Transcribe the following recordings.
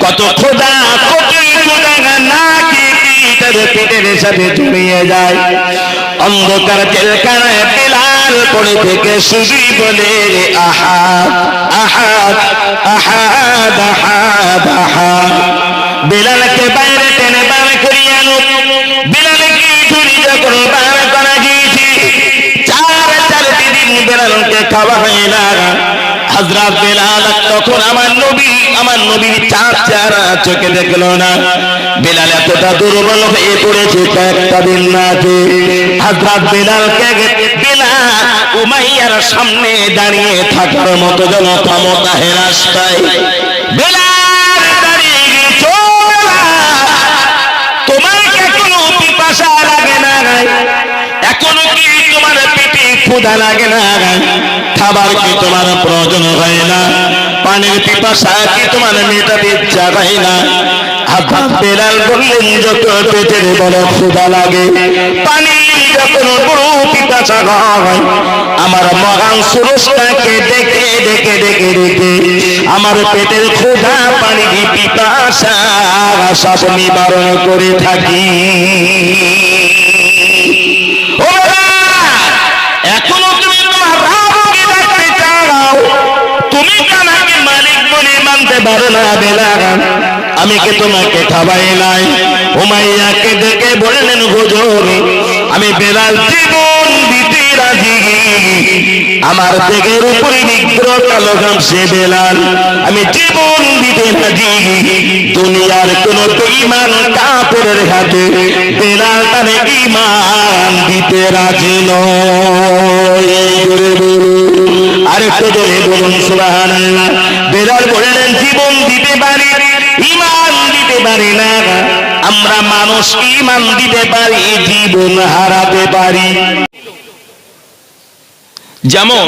কত খোদা না তেলকানায় বিলাল পড়ে থেকে সুজি বলে রে আহাদ আহাদ আহাদ আহাদ বিলালকে বাইরে টেনে বার করিয়ে আনো। বিলালকে ধরি যখন বার করা গিয়েছি চার চার দিন বেলালকে খাওয়া হয় না। হজরত বেলাল তখন আমার নবী, আমার নবীর চার চার চোখে দেখল না। বেলাল এতটা দুর্বল হয়ে পড়েছে কয়েকটা দিন না হজরত বেলালকে বেলাল উমাইয়ার সামনে দাঁড়িয়ে থাকার মতো যেন ক্ষমতা হেরাস পায়। বেলাল ক্ষুধা লাগে না। খাবার কি তোমার প্রয়োজন হয় না? পানির পিপাসা কি তোমার মেটাতে ইচ্ছা হয় না? আমার মহান সুরস্তাকে ডেকে ডেকে ডেকে ডেকে, আমার পেটের ক্ষুধা পানি পিপাসা সব নিবারণ করে থাকি। পারো না বেলা আমি কি তোমাকে খাবাই নাই? উমাইয়াকে ডেকে বললেন হুজুর, আমি বেলাল জীবন দিতে রাজি। আমার দেগের উপরে নিগ্রহ কালো ঘামছে বেলাল, আমি জীবন দিতে রাজি। দুনিয়ার কোন বেঈমান কাপড়ের হাতে বেলাল তার ইমান দিতে রাজি নয়। আরেকটু জোরে বলুন, সুবহানাল্লাহ, বেলাল বললেন, জীবন দিতে পারি ইমান দিতে পারি না। আমরা মানুষ ইমান দিতে পারি, জীবন হারাতে পারি। যেমন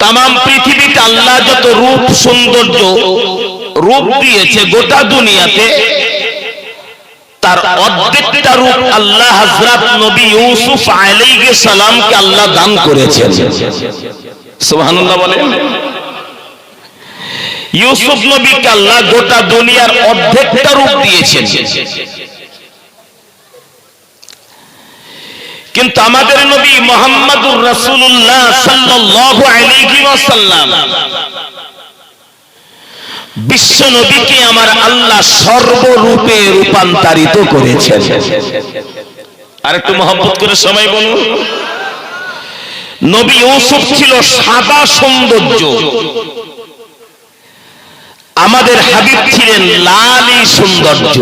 তাম পৃথিবীতে আল্লাহ যত রূপ, সৌন্দর্য, রূপ দিয়েছে গোটা দুনিয়াতে, তার অর্ধেকটা রূপ আল্লাহ হযরত নবী ইউসুফ আলাইহিস সালামকে আল্লাহ দান করেছেন। সুবহানাল্লাহ বলেন। ইউসুফ নবীকে আল্লাহ গোটা দুনিয়ার অর্ধেকটা রূপ দিয়েছেন। কিন্তু আমাদের নবী মোহাম্মদুর রাসূলুল্লাহ সাল্লাল্লাহু আলাইহি ওয়াসাল্লাম বিশ্ব নবীকে আমার আল্লাহ সর্বরূপে রূপান্তরিত করেছেন। আর একটু মহব্বত করে সময় বলুন। নবী ইউসুফ ছিল সাদা সৌন্দর্য। আমাদের হাবিব ছিলেন লালি সৌন্দর্য।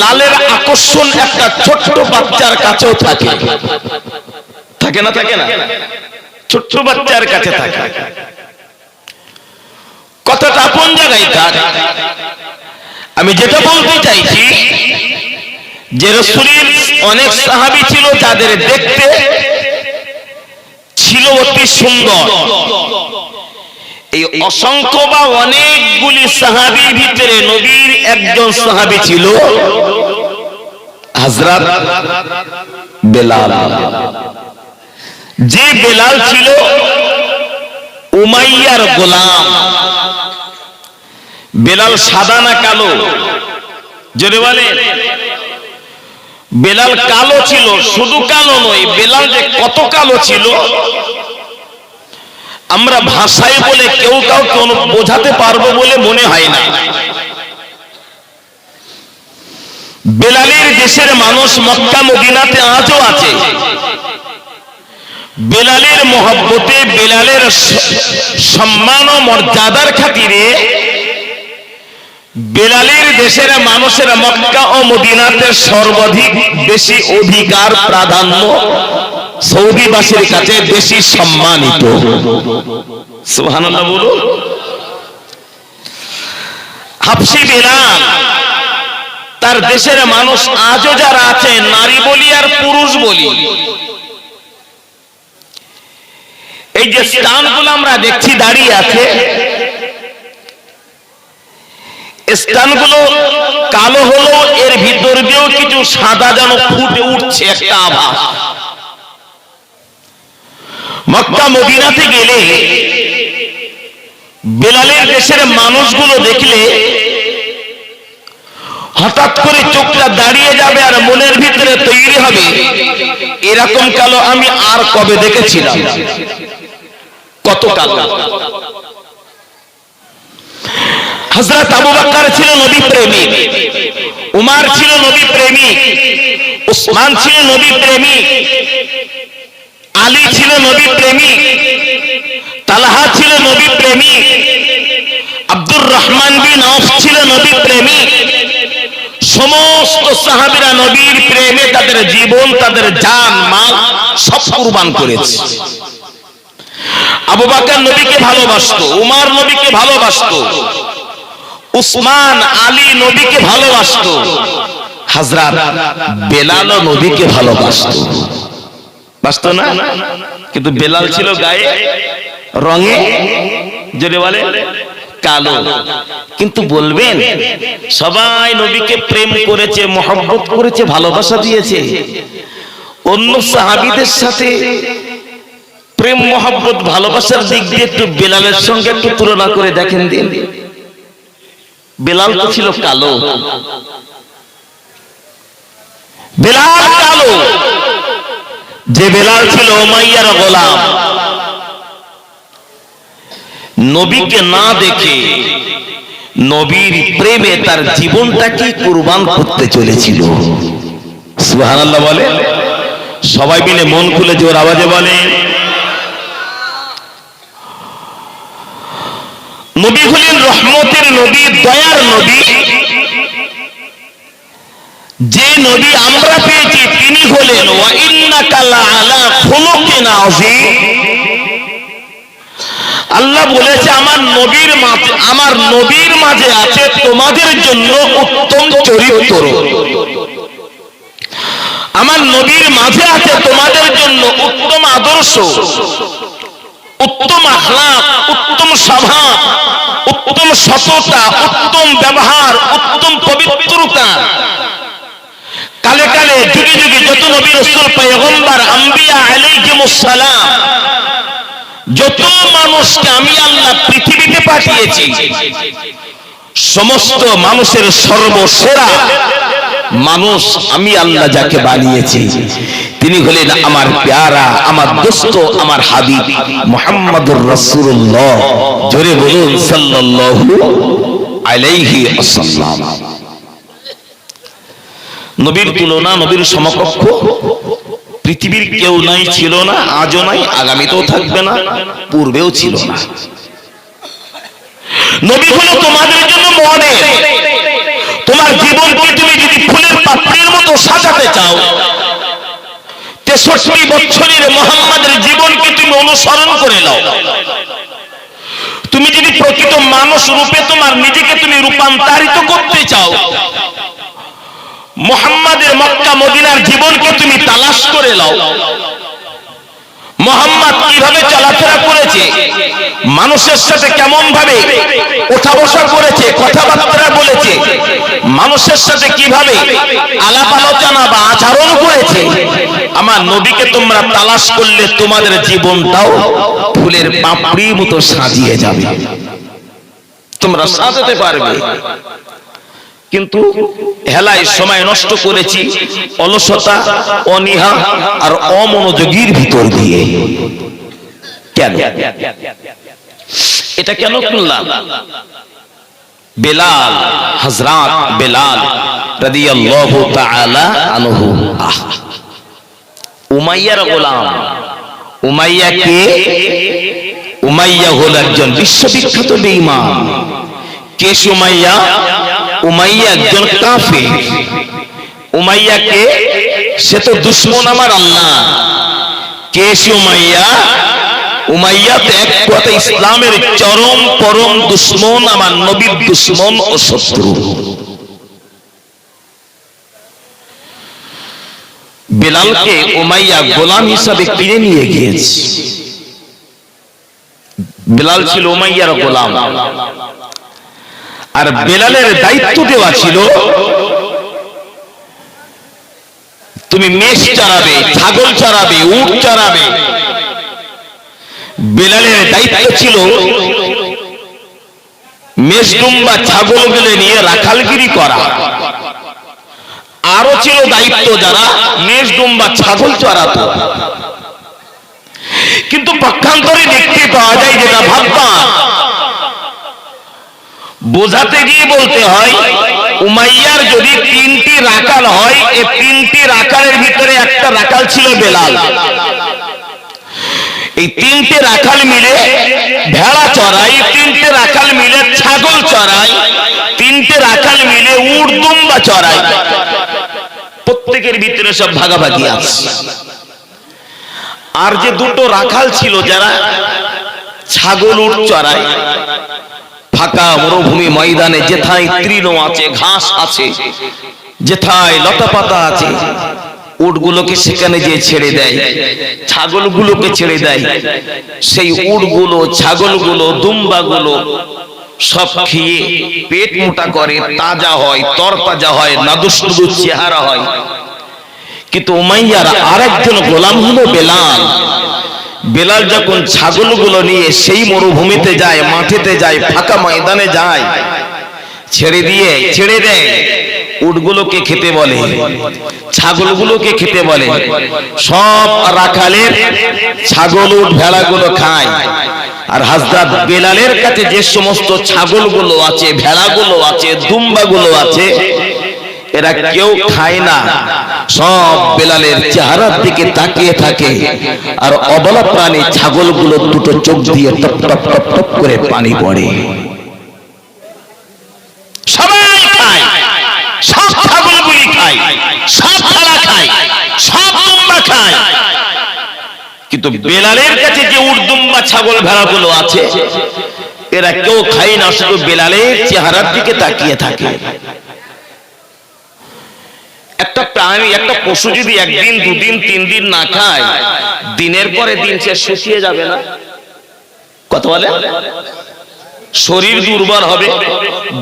লালের আকর্ষণ একটা ছোট্ট বাচ্চার কাছেও থাকে। থাকে না থাকে না? ছোট্ট বাচ্চার কাছে থাকে। কথাটা আপন জায়গায় তার আমি যেটা বলতে চাইছি, যে রসুলের অনেক সাহাবি ছিল যাদের দেখতে ছিল অতি সুন্দর। এই অসংখ্য বা অনেকগুলি সাহাবির ভিতরে নবীর একজন সাহাবি ছিল। হাজরাত বেলাল। যে বেলাল ছিল উমাইয়ার গোলাম। বেলাল সাদা না কালো? জোরে বলে বেলাল কালো ছিল শুধু কালো নয় বেলাল যে কত কালো ছিল আমরা ভাষায় বলে কেউ কাউকে বোঝাতে পারব বলে মনে হয় না। বেলালের দেশের মানুষ মক্কা মদিনাতে আজও আছে। বেলালের মহব্বতে বেলালের সম্মান ও মর্যাদার খাতিরে বেলালের দেশের মানুষের মক্কা ও মদিনাতে সর্বাধিক বেশি অধিকার, প্রাধান্য সৌদিবাসীর কাছে বেশি সম্মানিত। তার দেশের মানুষ আজও যারা আছে, নারী বলি আর পুরুষ বলি, এই যে স্থানগুলো আমরা দেখছি দাঁড়িয়ে আছে, স্থানগুলো কালো হলো এর ভিতর দিয়েও কিছু সাদা যেন ফুটে উঠছে একটা আভাস। মক্কা মদিনাতে গেলে বেলালের দেশের মানুষগুলো দেখলে হঠাৎ করে চোখটা দাঁড়িয়ে যাবে আর মনের ভিতরে তৈরি হবে, এরকম কালো আমি আর কবে দেখেছিলাম? কত কালো। হজরত আবু বকর ছিল নবী প্রেমিক, উমার ছিল নবী প্রেমিক, উসমান ছিল নবী প্রেমিক আলী ছিল নবী প্রেমী, তালহা ছিল নবী প্রেমী, আব্দুর রহমান বিন আউফ ছিল নবী প্রেমী। সমস্ত সাহাবীরা নবীর প্রেমে তাদের জীবন, তাদের জান, মাল সব কুরবান করেছে। আবু বকর নবীকে ভালোবাসতো, উমার নবীকে ভালোবাসতো, উসমান, আলী নবীকে ভালোবাসতো, হাজরাত বেলালও নবীকে ভালোবাসতো। বাসতো না? কিন্তু বেলাল ছিল গায়ে, রঙে, জোরে বলে, কালো। কিন্তু বলবেন, সবাই নবীকে প্রেম করেছে, মহব্বত করেছে, ভালোবাসা দিয়েছে। অন্য সাহাবিদের সাথে প্রেম, মহব্বত, ভালোবাসার দিক দিয়ে একটু বেলালের সঙ্গে একটু তুলনা করে দেখেন দিন। বেলাল তো ছিল কালো। বেলাল কালো। যে বেলাল ছিল ওমাইয়ার গোলাম। নবীকে না দেখে নবীর প্রেমে তার জীবনটাকে কুরবান করতে চলেছিল। সুবহানাল্লাহ বলে, সবাই মিলে মন খুলে জোর আওয়াজে বলে। নবী হলেন রহমতের নবী, দয়ার নবী। যে নবী আমরা পেয়েছি, তিনি হলেন আল্লাহ বলেছে, আমার নবীর মাঝে, আমার নবীর মাঝে আছে তোমাদের জন্য উত্তম চরিত্র। আমার নবীর মাঝে আছে তোমাদের জন্য উত্তম আদর্শ, উত্তম আখলাক, উত্তম স্বভাব, উত্তম সততা, উত্তম ব্যবহার, উত্তম পবিত্রতা। যুগে যুগে যত নবী রসুল, পয়গম্বর, আম্বিয়া যত মানুষকে আমি আল্লাহ পৃথিবীতে পাঠিয়েছি, সমস্ত মানুষের সর্বসেরা মানুষ আমি আল্লাহ যাকে বানিয়েছি। তিনি হলেন আমার প্যারা, আমার দোস্ত, আমার হাবিব মোহাম্মদুর রাসূলুল্লাহ। জোরে বলুন আলাইহি নবীর তুলনা নবীর সমকক্ষ। পৃথিবীর কেউ নাই ছিল না আজও নাই আগামীতেও থাকবে না পূর্বেও ছিল না। নবী হলো তোমাদের জন্য মডেল। তোমার জীবনকে তুমি যদি ফুলের পাত্রের মতো সাজাতে চাও তেষট্টি বছরের মোহাম্মদের জীবনকে তুমি অনুসরণ করে নাও। তুমি যদি প্রকৃত মানুষ রূপে তোমার নিজেকে তুমি রূপান্তরিত করতে চাও মোহাম্মদের মক্কা মদিনার জীবনকে তুমি তালাশ করে নাও। মোহাম্মদ কীভাবে চলাফেরা করেছে? মানুষের সাথে কেমন ভাবে ওঠা বসা করেছে, কথাবার্তা বলেছে? মানুষের সাথে কীভাবে আলাপ আলোচনা বা আচরণ করেছে? আমার নবীকে তোমরা তালাশ করলে তোমাদের জীবনটাও ফুলের পাপড়ির মতো সাজিয়ে যাবে। তোমরা সাজাতে পারবে। কিন্তু হেলায় সময় নষ্ট করেছি, অলসতা, অনিহা আর অমনোযোগীর ভিতর দিয়ে। কেন? এটা কেন করলাম? বেলাল হজরত বেলাল রাদিয়াল্লাহু তাআলা আনহু। উমাইয়ার গোলাম। উমাইয়া কে উমাইয়া হল একজন বিশ্ববিখ্যাত বেঈমান। কে সুমাইয়া উমাইয়া একজন কাফে উমাইয়া কে? সে তো দুশ্মন আমার আল্লাহ। কে উমাইয়া উমাইয়া তো এক কথা ইসলামের চরম পরম দুশ্মন, আমার নবীর দুশ্মন ও শত্রু। বেলালকে উমাইয়া গোলাম হিসাবে কিনে নিয়ে গিয়েছে। বেলাল ছিল উমাইয়ার গোলাম। আর বেলালের দায়িত্ব দেওয়া ছিল তুমি মেষ চড়াবে ছাগল চড়াবে উট চড়াবে। বেলালের দায়িত্ব ছিল মেষডুম বা ছাগলগুলো নিয়ে রাখালগিরি করা। আরও ছিল দায়িত্ব যারা মেষডুম বা ছাগল চড়াতো। কিন্তু পক্ষান্তরে দেখতে পাওয়া যায় যেটা ভাবতাম বোঝাতে গিয়ে বলতে হয়, উমাইয়ার যদি তিনটি রাকাল হয় এই তিনটি রাকালের ভিতরে একটা রাকাল ছিল বেলাল। এই তিনটে রাখাল মিলে ভেড়া চড়াই, তিনটে রাখাল মিলে ছাগল চড়াই, তিনটে রাখাল মিলে উর্দুম্বা চড়াই। প্রত্যেকের ভিতরে সব ভাগাভাগি আছে। আর যে দুটো রাখাল ছিল যারা, ছাগল উট চড়ায় ফাঁকা মরুভূমি ময়দানে যেথায় তৃণ আছে, ঘাস আছে, যেথায় লতা পাতা আছে, উটগুলোকে সেখানে যে ছেড়ে দেয়, ছাগলগুলোকে ছেড়ে দেয়। সেই উটগুলো, ছাগলগুলো, দুম্বাগুলো সব খেয়ে পেট মোটা করে, তাজা হয়, তরতাজা হয় নাদুস নুদুস চেহারা হয়। কিন্তু উমাইয়ার আরেকজন গোলাম হলো বেলাল। বেলাল যখন ছাগলগুলো নিয়ে সেই মরুভূমিতে যায়, মাঠেতে যায়, ফাঁকা ময়দানে যায়, ছেড়ে দিয়ে, ছেড়ে দেয়, উটগুলোকে খেতে বলে, ছাগলগুলোকে খেতে বলে। সব রাখালের ছাগল, উট, ভেড়াগুলো খায়। আর হাজরাত বেলালের কাছে যে সমস্ত ছাগলগুলো আছে, ভেড়াগুলো আছে, দুম্বাগুলো আছে এরা কেউ খায় না। সব বেলালের চেহারার দিকে তাকিয়ে থাকে। আর অবলা প্রাণী ছাগলগুলো দুটো চোখ দিয়ে টপ টপ টপ টপ করে পানি পড়ে। সবাই খায়। সব ছাগলগুলি খায়। সব ভেড়া খায়। সব দুম্বা খায়। কিন্তু বেলালের কাছে যে উর্দুম্বা ছাগল ভেড়াগুলো আছে এরা কেউ খায় না শুধু বেলালের চেহারার দিকে তাকিয়ে থাকে। প্রাণী, একটা পশু যদি একদিন, দুদিন তিন দিন না খায়, দিনের পরে দিন সে শুকিয়ে যাবে না? কত বলে? শরীর দুর্বল হবে,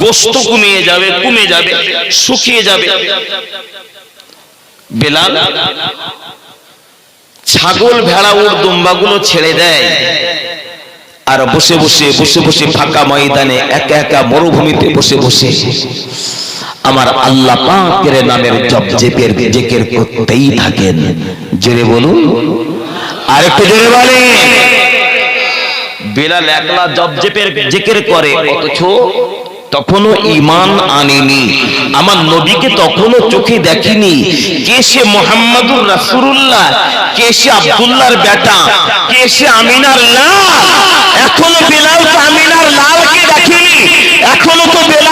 গোস্ত কমিয়ে যাবে, কমে যাবে, শুকিয়ে যাবে। বেলাল, ছাগল, ভেড়া উর দুম্বাগুলো ছেড়ে দেয়। আর বসে বসে বসে বসে ফাঁকা ময়দানে একা একা মরুভূমিতে বসে বসে আমার আল্লাহ পাকের নামের জপ জেপের জেকের করতেই থাকেন। জোরে বলুন। আর একটু জোরে বলে বেলাল একলা জপ জেপের জেকের করে, অথচ তখনও ইমান আনেনি। আমার নবীকে তখনও চোখে দেখিনি। কে সে মোহাম্মদুর রাসুরুল্লাহ কে সে আবদুল্লার বেটা? কে সে আমিনার লাল? এখনও বেলাল আমিনার লালকে দেখেনি। এখনও তো বেলাল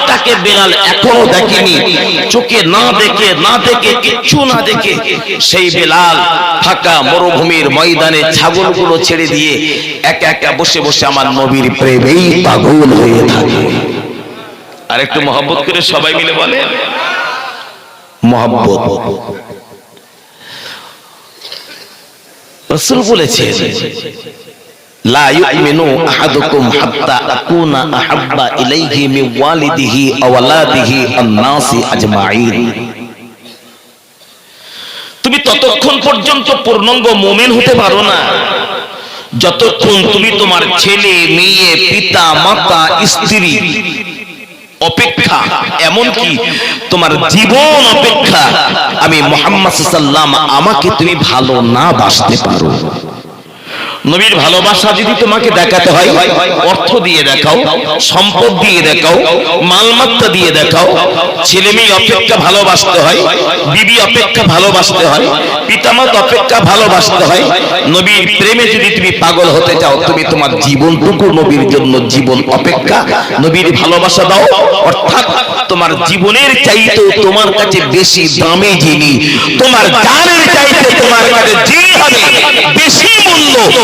মানুষটাকে বেলাল এখনও দেখেনি। চোখে না দেখে না দেখে কিচ্ছু না দেখে সেই বেলাল ফাঁকা মরুভূমির ময়দানে ছাগলগুলো ছেড়ে দিয়ে একা একা বসে বসে আমার নবীর প্রেমেই পাগল হয়ে থাকে। আর একটু মহব্বত করে সবাই মিলে বলে। মহব্বত। রসুল তুমি ততক্ষণ পর্যন্ত পূর্ণঙ্গ মোমেন হতে পারো না। যতক্ষণ তুমি তোমার ছেলে, মেয়ে, পিতা, মাতা, স্ত্রী অপেক্ষা, এমনকি তোমার জীবন অপেক্ষা, আমি মোহাম্মদ সাল্লাম আমাকে তুমি ভালো না বাসতে পারো। নবীর ভালোবাসা যদি তোমাকে দেখাতে হয়, অর্থ দিয়ে দেখাও, সম্পদ দিয়ে দেখাও মালমাত্রা দিয়ে দেখাও, ছেলে মেয়ে অপেক্ষা ভালোবাসতে হয়, বিবি অপেক্ষা ভালোবাসতে হয়, পিতামাত অপেক্ষা ভালোবাসতে হয়, নবীর প্রেমে যদি তুমি পাগল হতে চাও, তুমি তোমার জীবনটুকু নবীর জন্য জীবন অপেক্ষা, নবীর ভালোবাসা দাও, অর্থাৎ তোমার জীবনের চাইতে তোমার কাছে বেশি দামি যিনি, তোমার জানের চাইতে তোমার কাছে যিনি হবে, বেশি মূল্য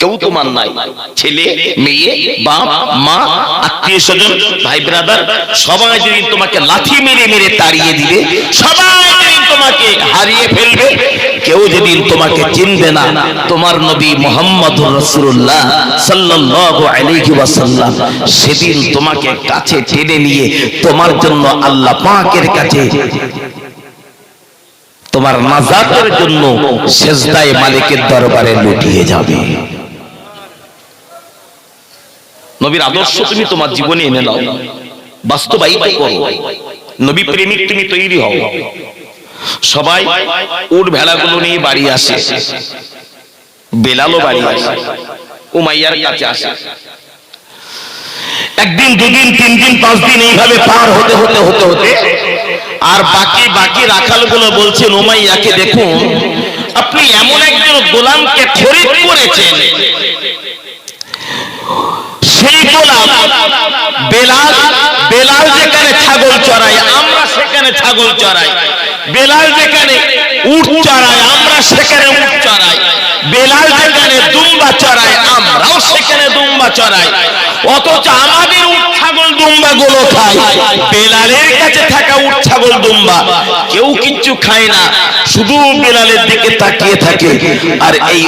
কেউ তোমার নাই। ছেলে, মেয়ে, বাপ, মা, আত্মীয় স্বজন, ভাই ব্রাদার সবাই যেদিন তোমাকে লাথি মেরে মেরে তাড়িয়ে দিবে, সবাই যেদিন তোমাকে হারিয়ে ফেলবে, কেউ যেদিন তোমাকে চিনবে না, তোমার নবী মোহাম্মদ রসুল্লাহ সাল্লাল্লাহু আলাইহি ওয়াসাল্লাম সেদিন তোমাকে কাছে টেনে নিয়ে তোমার জন্য আল্লাহ পাকের কাছে তোমার নাজাতের জন্য সেজদায় মালিকের দরবারে লুটিয়ে যাবে। নবীর আদর্শ তুমি তোমার জীবনে এনে নাও বাস্তবায়িত করো। নবী প্রেমিক তুমি তৈরি হও। সবাই উট ভেড়াগুলো নিয়ে বাড়ি আসে। বেলালও বাড়ি আসে। উমাইয়ার কাছে আসে। একদিন দুদিন তিন দিন পাঁচ দিন এইভাবে পার হতে হতে হতে হতে আর বাকি বাকি রাখালগুলো বলছেন উমাইয়াকে দেখুন আপনি এমন একজন গোলামকে খরিদ করেছেন। গোলাম বেলাল বেলাল যেখানে ছাগল চড়াই আমরা সেখানে ছাগল চড়াই। বেলাল যেখানে উট চড়াই আমরা সেখানে উট চড়াই। বেলাল যেখানে দুম্বা চড়াই আমরাও সেখানে দুম্বা চড়াই। অথচ আমাদের ছাগল দুম্বা গুলো খাই বেলালের কাছে থাকা ছাগল, দুম্বা কেউ কিচ্ছু খায় না। শুধু বেলালের দিকে তাকিয়ে থাকে। আর এই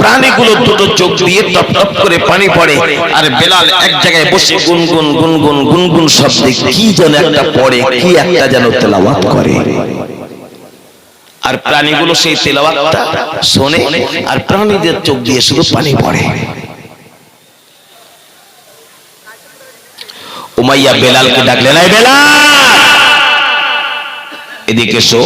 প্রাণীগুলো দুটো চোখ দিয়ে টপ টপ করে পানি পড়ে। আর বেলাল এক জায়গায় বসে গুনগুন গুনগুন গুনগুন শব্দে কি যেন একটা পড়ে, কি একটা যেন তেলাওয়াত করে। আর প্রাণীগুলো সেই তেলাওয়াতটা শোনে আর প্রাণীদের চোখ দিয়ে শুধু পানি পড়ে। উমাইয়া বেলালকে ডাকলেন, এই বেলাল! এদিকে শো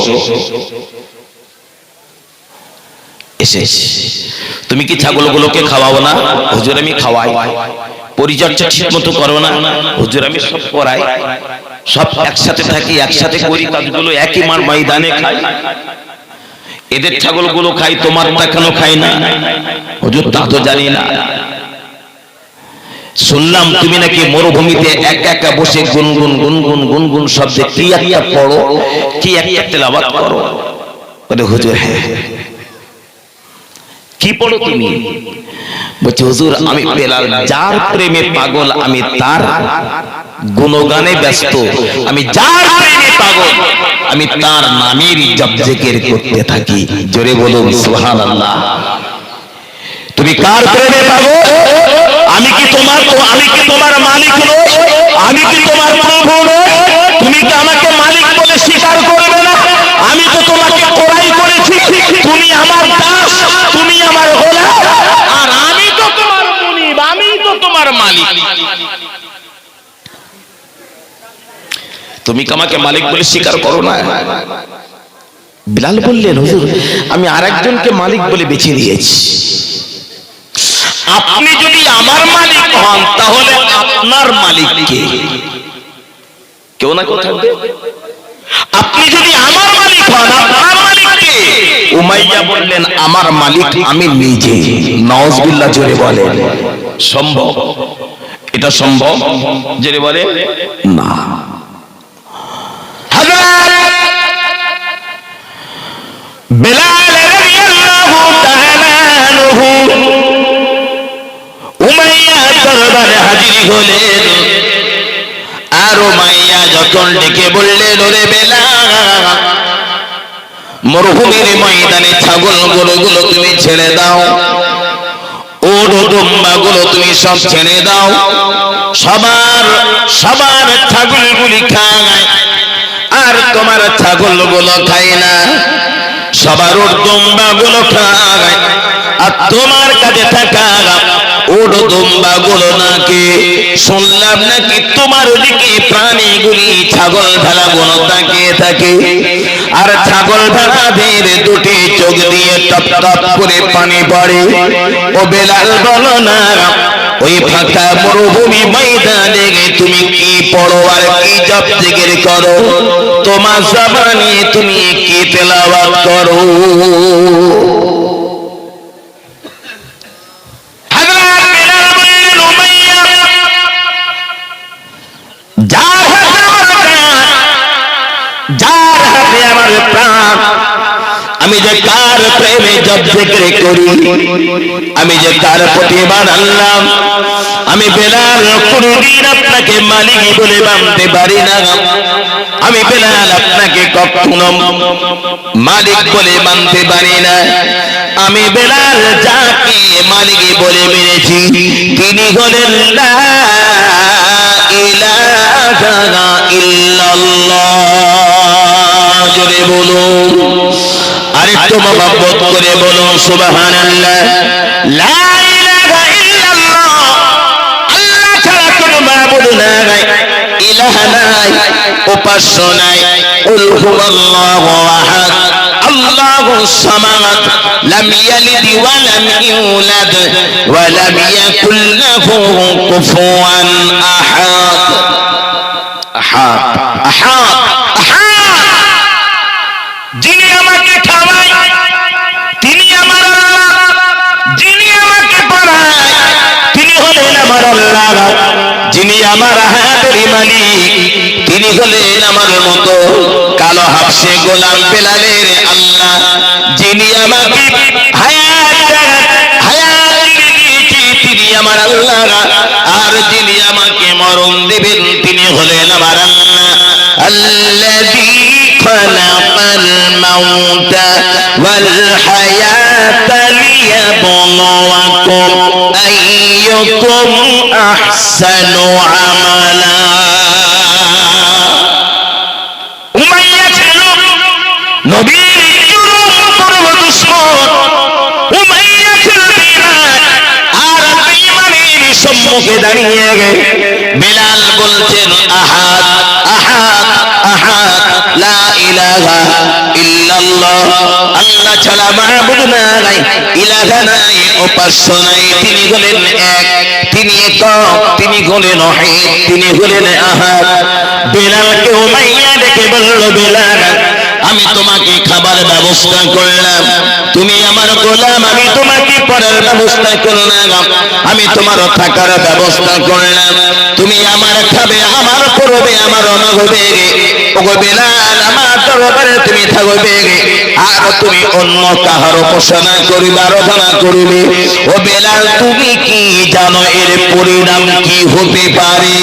তুমি কি ছাগলগুলোকে খাওয়াবো না? হুজুর, আমি খাওয়াই। পরিচর্যা ঠিক মতো করো না? হুজুর, আমি সব করাই। সব একসাথে থাকি, একসাথে করি, কাজগুলো একই মার ময়দানে খাই। এদের ছাগলগুলো খাই তোমার কেন খাই না? হুজুর, তা তো জানি না। শুনলাম তুমি নাকি মরুভূমিতে একা একা বসে গুনগুন গুনগুন গুনগুন শব্দে কি একটা পড়ো, কি একটা তেলাওয়াত করো? বলে, হুজুর হ্যাঁ। কি পড়ো তুমি? বলছে, হুজুর, আমি বেলাল যার প্রেমে পাগল, আমি তার গুণগানে ব্যস্ত। আমি যার প্রেমে পাগল আমি তার নামের জপ জেকের করতে থাকি। জোরে বলুন, সুবহানাল্লাহ। তুমি কার প্রেমে পাগল আমি কি তোমার আমি কি তোমার মালিক নই? আমি কি তোমার প্রভু নই? তুমি কি আমাকে মালিক বলে স্বীকার করবে না? আমি তো তোমাকে কোরাই করেছি। তুমি আমার দাস, তুমি আমার গোলাম। আর আমি তো তোমার মুনিব, আমি তো তোমার মালিক। তুমি কি আমাকে মালিক বলে স্বীকার করো না? বিলাল বললেন, হুজুর, আমি আরেকজনকে মালিক বলে বেছে দিয়েছি। আপনি যদি আমার মালিক হন, তাহলে আপনার মালিক কে কেউ না কেউ থাকবে। আপনি যদি আমার মালিক হন, আপনার মালিক কে উমাইয়া বললেন, আমার মালিক আমি নিজে। নওয়াজবিল্লাহ জোরে বলে সম্ভব। এটা সম্ভব? জোরে বলে, না। হলেন আর উমাইয়া যখন ডেকে বললেন ওরে বেলা, মরুভূমির ময়দানে ছাগল গরুগুলো তুমি ছেড়ে দাও। গুলো তুমি সব ছেড়ে দাও। সবার সবার ছাগলগুলি খায়। আর তোমার ছাগলগুলো খায় না। সবার ওর দুম্বা গুলো খায়। আর তোমার কাছে থাকা ওর দুম্বা গুলো নাকি। শুনলাম নাকি তোমার ওদিকে প্রাণীগুলি ছাগল ভেলা গুলো তাকিয়ে থাকে। আর ছাগল ভেড়াদের দুটি চোখ দিয়ে টপ টপ করে পানি পড়ে। ও বেলাল বলো না, ওই ফাঁকা মরুভূমি ময়দানে তুমি কি পড়ো আর কি জপ জিকির করো? তোমার জবানে তুমি কি তেলাওয়াত করো? জব জিক্রে করি। আমি যে কার প্রতি মান আনলাম আমি বেলাল কোনদিন আপনাকে মালিক বলে মানতে পারি না। আমি বেলাল আপনাকে কখনো মালিক বলে মানতে পারি না। আমি বেলাল যাকে মালিক বলে মেনেছি, তিনি হলেন লা ইলাহা ইল্লাল্লাহ। বলুন। আরেকটু মহব্বত করে বলুন সুবহানাল্লাহ। লা ইলাহা ইল্লাল্লাহ। আল্লাহ ছাড়া কোনো মাবুদ নাই। ইলাহ নাই উপাস্য নাই। কুল হুয়াল্লাহু আহাদ। আল্লাহুস সামাদ। লাম ইয়ালিদ ওয়া লাম ইউলাদ। ওয়া লাম ইয়াকুল লাহু কুফুয়ান আহাদ। আমার আল্লাহ যিনি আমার হাতের মালিক তিনি হলেন আমার মতো কালো হাফসে গোলাম বেলালের আল্লাহ যিনি আমাকে হায়াত হায়াত দিয়েছি তিনি আমার আল্লাহ আর যিনি আমাকে মরণ দেবেন তিনি হলেন আমার আল্লাহ الذي خلق الموت والحياة ليبلوكم أيكم أحسن عملا উমাইয়া ছিল নবীর চরম পরম দুশ্মন উমাইয়া ছিল বেঈমান আর বেঈমানের সম্মুখে দাঁড়িয়ে গে বিলাল বলছেন আহাদ আমি তোমাকে খাবার ব্যবস্থা করলাম। তুমি আমার গোলাম, আমি তোমাকে পড়ার ব্যবস্থা করলাম। আমি তোমার থাকার ব্যবস্থা করলাম। তুমি আমার খাবে, আমার পড়বে আমার অনগবে ওগো বেলাল, আমার দরবারে তুমি থাকবে আর তুমি অন্য কাহার উপাসনা করিবে আরাধনা করিবে। ও বেলাল, তুমি কি জানো এর পরিণাম কি হতে পারে?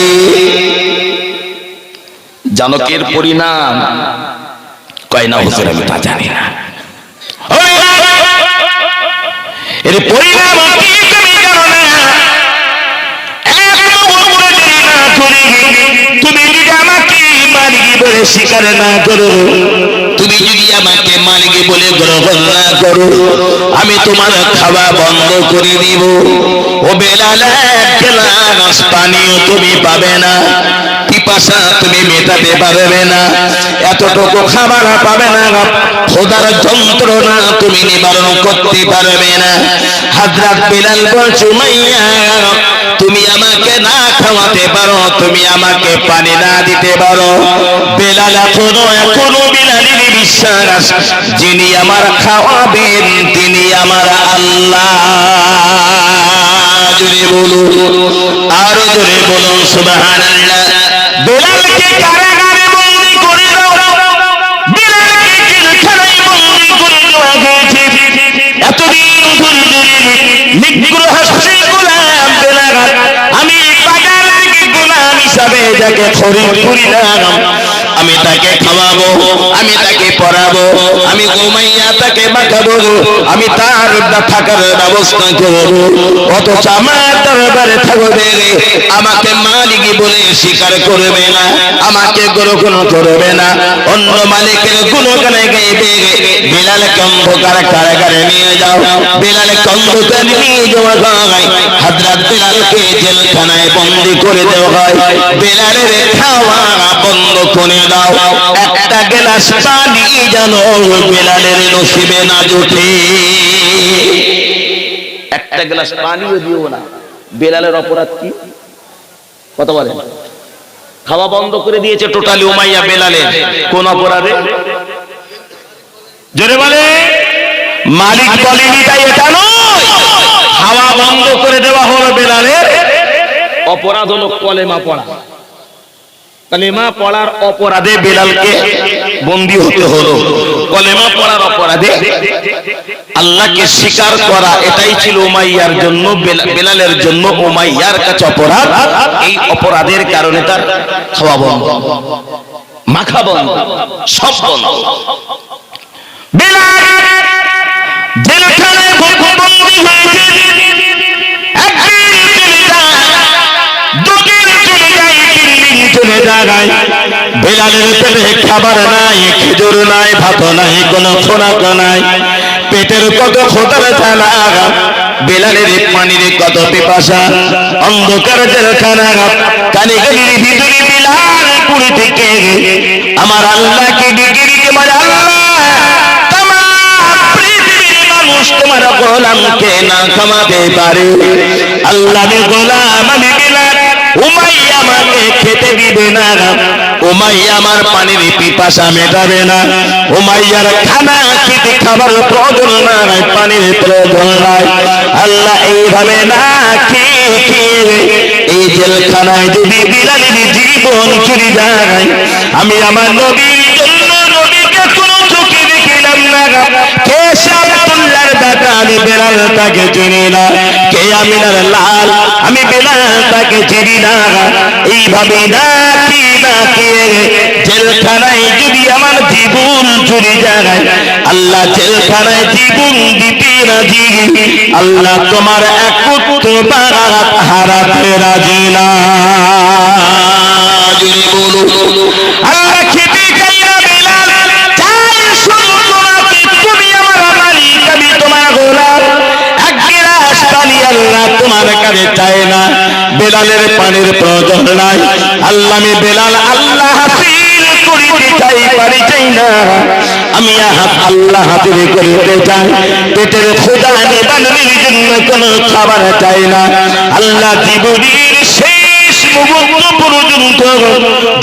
জানকের পরিণাম? কয় না হুজুর, আমি তা জানি না। এর পরিণাম কি বলে স্বীকার না করো। তুমি যদি আমাকে মালিক বলে গ্রহণ না করো, আমি তোমার খাওয়া বন্ধ করে দিব। ও বেলা পানিও তুমি পাবে না। পিপাসা তুমি মেটাতে পারবে না। এতটুকু খাবার পাবে না। খোদার যন্ত্রণা তুমি নিবারণ করতে পারবে না। হাজরাত বিলাল বলছো মাইয়া তুমি আমাকে না খাওয়াতে পারো, তুমি আমাকে পানি না দিতে পারো। বেলাল এখনও এখনও বিলালের বিশ্বাস, যিনি আমার খাওয়াবেন, তিনি আমার আল্লাহ। জোরে বলুন, আরও জোরে বলুন, সুবহানাল্লাহ। বেলালকে বন্দী করে দাও। বেলালকে জেলখানায় বন্দী করে এতদিন ধরে নিগ্রহ হাসি গোলাম বেলাল আমি বাগানে গোলাম হিসাবে যাকে খরিদ করিলাম আমি তাকে খাওয়াবো, আমি তাকে পড়াবো, আমি ঘুমাইয়া তাকে মাখাবো আমি তার থাকার ব্যবস্থা করব। অথচ আমার দরবারে থাকবে আমাকে মালিকি বলে স্বীকার করবে না, আমাকে গ্রহণ করবে না। অন্য মালিকের বন্দি করে দেওয়া একটা গ্লাস পানি নসিবে না জুটে একটা পানিও দিও না। বেলালের অপরাধ কি? কত বলে খাওয়া বন্ধ করে দিয়েছে টোটালি উমাইয়া বেলালের। কোন অপরাধে? জোরে বলে, মালিক বলেনি তাই এটা নয়। খাওয়া বন্ধ করে দেওয়া হলো বেলালের অপরাধ হলো কলেমা পড়া। কালেমা পড়ার অপরাধে বেলালকে বন্দী হতে হলো। কলেমা পড়ার অপরাধে আল্লাহকে স্বীকার করা এটাই ছিল উমাইয়ার জন্য বেলালের জন্য উমাইয়ার কাছে অপরাধ। এই অপরাধের কারণে তার খাওয়া বন্ধ। মাখা বন্ধ। সব বন্ধ। বেলালের পেটে খাবার নাই, খেজুর নাই, ভাত নাই, কোনো খোরাক নাই। পেটের কত খোদার জ্বালা, বেলালের পানির কত পিপাসা। অন্ধকার জেলখানা কানে গলির থেকে। আমার আল্লাহ তোমার গোলামকে না খামাতে পারে। আল্লাহ গোলাম আমি বেলাল উমাইয়া আমাকে খেতে দিবে না। উমাইয়া আমার পানির পিপাসা মেটাবে না। উমাইয়ার খানা খেতে খাবার প্রয়োজন নাই, পানির প্রয়োজন নাই। আল্লাহ এইভাবে না খেয়ে এই জেলখানায় যদি বিলালের জীবন চুরি যায়, আমি আমার নবীর আমি বেলাল তাকে চিনি না। কে আমিনার লাল, আমি বেলাল তাকে চিনি না। এইভাবে জেলখানায় যদি আমার জীবন চুরি যায়, আল্লাহ জেলখানায় জীবন দিতে রাজি। আল্লাহ তোমার এক বারাত হারাতে রাজি না। আল্লাহ আল্লাহ তোমার কাছে চায় না। বেলালের পানির প্রয়োজন নাই। আল্লাহ, আমি বেলাল আল্লাহ আমি আল্লাহ করিতে চাই। পেটের জন্য কোনো খাবার চাই না। আল্লাহ শেষ মুহূর্ত পর্যন্ত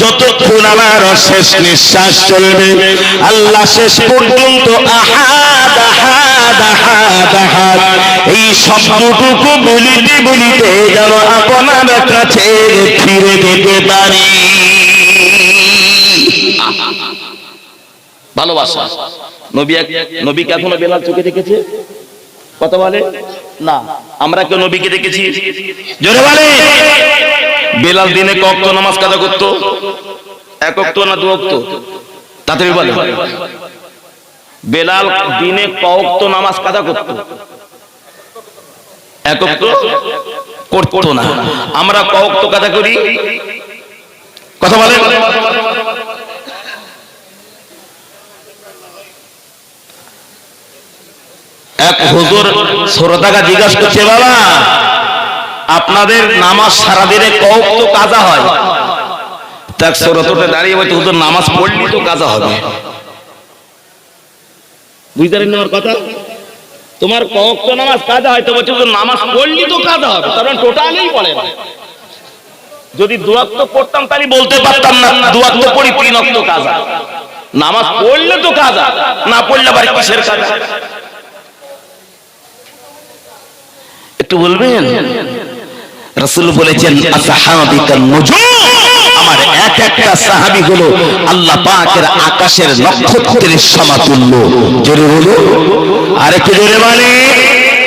যতক্ষণ আমার শেষ নিঃশ্বাস চলবে, আল্লাহ শেষ পর্যন্ত আহাদ আহাদ এই শব্দটুকু বলিতে বলিতে যেন আপনার কাছে ফিরে যেতে পারি। ভালোবাসা। নবী এখনও বেলাল চোখে দেখেছে? কথা বলে? না। আমরা কেউ নবীকে দেখেছি? জোরে বলে। বেলাল দিনে কক্ত নামাজ কাজা করতো। এক অক্ত না দু অক্ত? তাতে বলে। বেলাল দিনে কক্ত নামাজ কাজা করতো। এক অক্ত করতো না। আমরা কক্ত কাজা করি। কথা এক হুজুর শ্রোতাকে জিজ্ঞাসা করছে, বাবা, আপনাদের নামাজ সারাদিনে কক তো কাজা হয়? তাক শ্রোতাটা দাঁড়িয়ে হুজুর, নামাজ পড়লি তো কাজা হবে। বুঝতে আমার কথা? তোমার কক তো নামাজ কাজা হয় তো বলছে নামাজ পড়লি তো কাজা হবে মানে টোটালেই পড়ে না। যদি দুয়াক্ত পড়তাম, তাহলে বলতে পারতাম না দুয়াক্ত পড়ি তিন অক্ত কাজা। নামাজ পড়লে তো কাজা, না পড়লে আবার কিসের কাজা? একটু বলবেন? রাসূল বলেছেন আসহাবিকান নুজুম আমার এক একটা সাহাবী হলো আল্লাহ পাকের আকাশের নক্ষত্রের সমতুল্য। জোরে বলো। আর একটু জোরে বলে।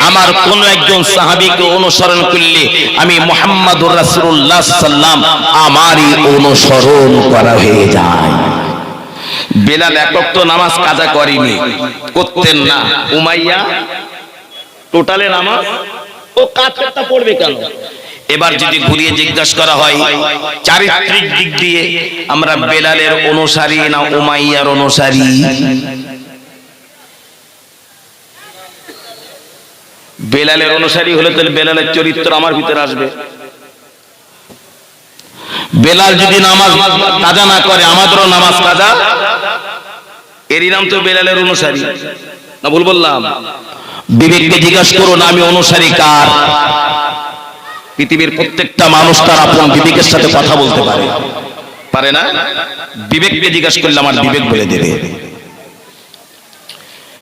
আমার কোন একজন সাহাবীকে অনুসরণ করলে আমি মুহাম্মাদুর রাসূলুল্লাহ সাল্লাম আমারই অনুসরণ করা হয়ে যায়। বেলাল একক তো নামাজ কাজা করেনি। করতেন না। উমাইয়া টোটালে নামাজ? ও কাজটা পড়বে কেন? এবার যদি ঘুরিয়ে জিজ্ঞাসা করা হয় চারিত্রিক দিক দিয়ে আমরা বেলালের অনুসারী না উমাইয়ার অনুসারী? বেলালের অনুসারী হলে তাহলে বেলালের চরিত্র আমার ভিতরে আসবে। বেলাল যদি নামাজ কাজা না করে আমাদেরও নামাজ কাজা এরই নাম তো বেলালের অনুসারী। না ভুল বললাম। বিবেককে জিজ্ঞাসা করুন আমি অনুসারী কার? পৃথিবীর প্রত্যেকটা মানুষ তার আপন বিবেকের সাথে কথা বলতে পারে। পারে না? বিবেককে জিজ্ঞাসা করলে আমার বিবেক বলে দেবে।